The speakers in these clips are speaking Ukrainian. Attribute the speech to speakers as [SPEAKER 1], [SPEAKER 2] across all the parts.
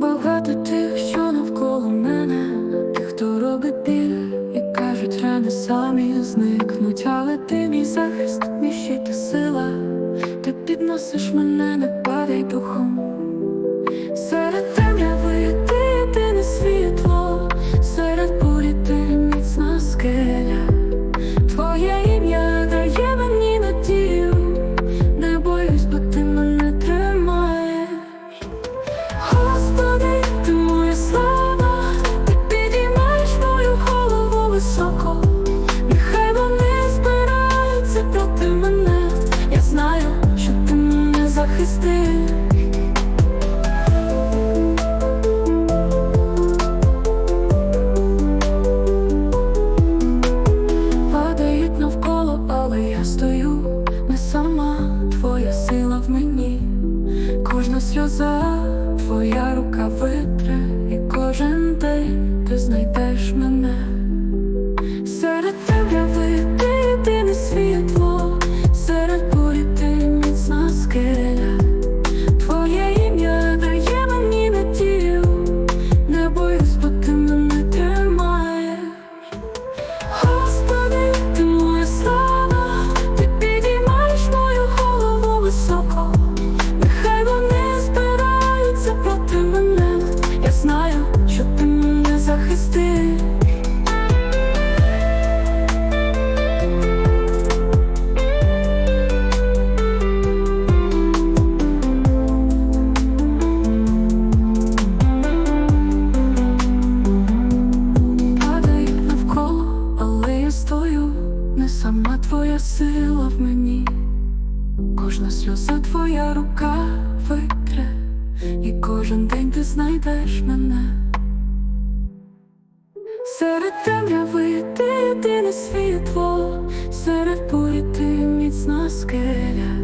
[SPEAKER 1] проти тих, що навколо мене, тих, хто робить біль і кажуть, рани самі зникнуть, але ти мій захист, мій щит і сила, ти підносиш мене, не падай духом. Сльоза, твоя рука витре, і кожен день ти знайдеш мене. не сама твоя сила в мені, кожна сльоза твоя рука витре, і кожен день ти знайдеш мене. Серед темряви ти єдине світло, серед бурі ти міцна скеля,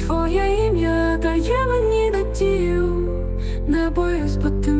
[SPEAKER 1] твоє ім'я дає мені надію, не боюсь, бо ти